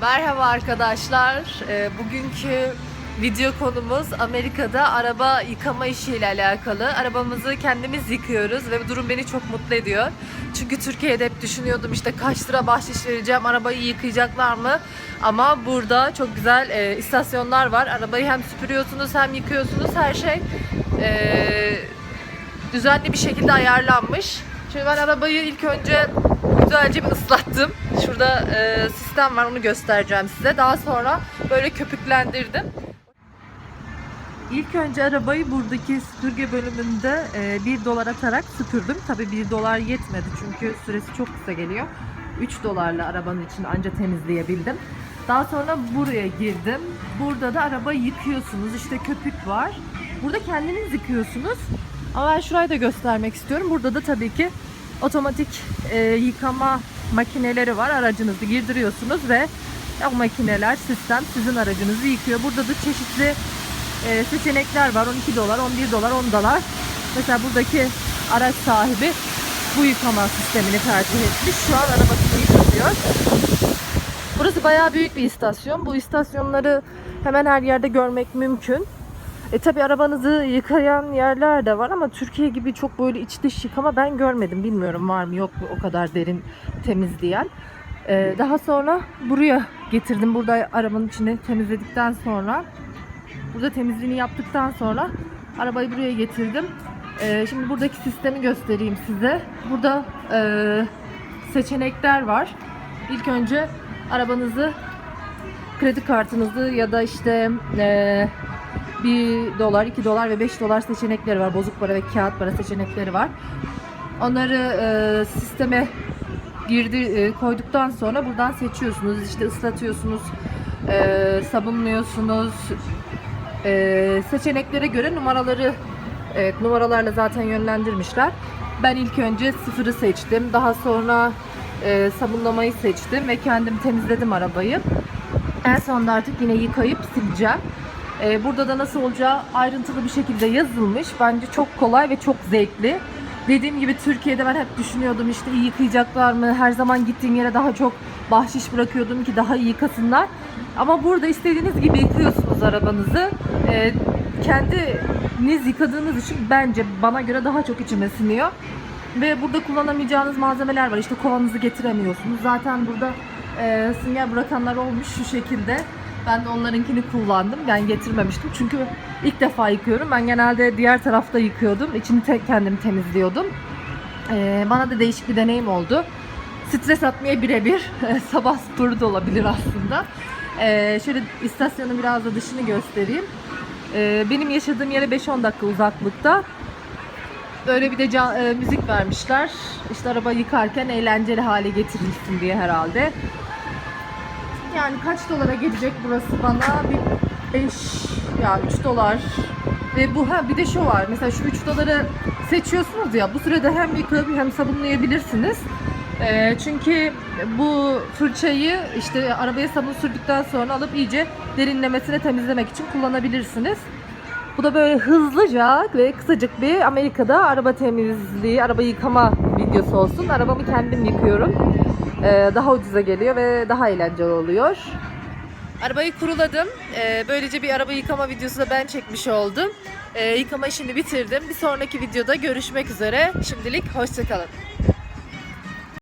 Merhaba arkadaşlar. Ee, bugünkü video konumuz Amerika'da araba yıkama işiyle alakalı. Arabamızı kendimiz yıkıyoruz ve bu durum beni çok mutlu ediyor. Çünkü Türkiye'de hep düşünüyordum işte kaç lira bahşiş vereceğim, arabayı yıkayacaklar mı? Ama burada çok güzel e, istasyonlar var. Arabayı hem süpürüyorsunuz hem yıkıyorsunuz. Her şey e, düzenli bir şekilde ayarlanmış. Şimdi ben arabayı ilk önce güzelce bir ıslattım. Şurada e, sistem var onu göstereceğim size. Daha sonra böyle köpüklendirdim. İlk önce arabayı buradaki süpürge bölümünde e, 1 dolar atarak süpürdüm. Tabii 1 dolar yetmedi çünkü süresi çok kısa geliyor. 3 dolarla arabanın içini anca temizleyebildim. Daha sonra buraya girdim. Burada da arabayı yıkıyorsunuz. İşte köpük var. Burada kendiniz yıkıyorsunuz. Ama ben şurayı da göstermek istiyorum. Burada da tabii ki otomatik e, yıkama makineleri var. Aracınızı girdiriyorsunuz ve o makineler, sistem sizin aracınızı yıkıyor. Burada da çeşitli e, seçenekler var. 12 dolar, 11 dolar, 10 dolar. Mesela buradaki araç sahibi bu yıkama sistemini tercih etmiş. Şu an arabasını yıkıyor. Burası bayağı büyük bir istasyon. Bu istasyonları hemen her yerde görmek mümkün. E tabi arabanızı yıkayan yerler de var ama Türkiye gibi çok böyle iç dış yıkama ben görmedim. Bilmiyorum var mı yok mu o kadar derin temizleyen. E, daha sonra buraya getirdim. Burada arabanın içini temizledikten sonra burada temizliğini yaptıktan sonra arabayı buraya getirdim. E, şimdi buradaki sistemi göstereyim size. Burada e, seçenekler var. İlk önce arabanızı kredi kartınızı ya da işte e, 1 dolar, 2 dolar ve 5 dolar seçenekleri var. Bozuk para ve kağıt para seçenekleri var. Onları e, sisteme girdi e, koyduktan sonra buradan seçiyorsunuz. İşte ıslatıyorsunuz, e, sabunluyorsunuz. E, seçeneklere göre numaraları evet, numaralarla zaten yönlendirmişler. Ben ilk önce sıfırı seçtim. Daha sonra e, sabunlamayı seçtim ve kendim temizledim arabayı. En sonunda artık yine yıkayıp sileceğim. Ee, burada da nasıl olacağı ayrıntılı bir şekilde yazılmış. Bence çok kolay ve çok zevkli. Dediğim gibi Türkiye'de ben hep düşünüyordum işte iyi yıkayacaklar mı? Her zaman gittiğim yere daha çok bahşiş bırakıyordum ki daha iyi yıkasınlar. Ama burada istediğiniz gibi yıkıyorsunuz arabanızı. Ee, kendiniz yıkadığınız için bence bana göre daha çok içime siniyor. Ve burada kullanamayacağınız malzemeler var. İşte kovanızı getiremiyorsunuz. Zaten burada e, sünger bırakanlar olmuş şu şekilde. Ben de onlarınkini kullandım. Ben getirmemiştim. Çünkü ilk defa yıkıyorum. Ben genelde diğer tarafta yıkıyordum. İçini tek kendim temizliyordum. Ee, bana da değişik bir deneyim oldu. Stres atmaya birebir. Sabah sporu da olabilir aslında. Ee, şöyle istasyonun biraz da dışını göstereyim. Ee, benim yaşadığım yere 5-10 dakika uzaklıkta. Böyle bir de can- e, müzik vermişler. İşte araba yıkarken eğlenceli hale getirilsin diye herhalde. Yani kaç dolara gelecek burası bana? Bir 5 ya 3 dolar. Ve bu ha bir de şu var. Mesela şu 3 doları seçiyorsunuz ya. Bu sürede hem yıkayıp hem sabunlayabilirsiniz. Ee, çünkü bu fırçayı işte arabaya sabun sürdükten sonra alıp iyice derinlemesine temizlemek için kullanabilirsiniz. Bu da böyle hızlıca ve kısacık bir Amerika'da araba temizliği, araba yıkama videosu olsun. Arabamı kendim yıkıyorum. Ee, daha ucuza geliyor ve daha eğlenceli oluyor. Arabayı kuruladım. Ee, böylece bir araba yıkama videosu da ben çekmiş oldum. Ee, yıkama işini bitirdim. Bir sonraki videoda görüşmek üzere. Şimdilik hoşçakalın.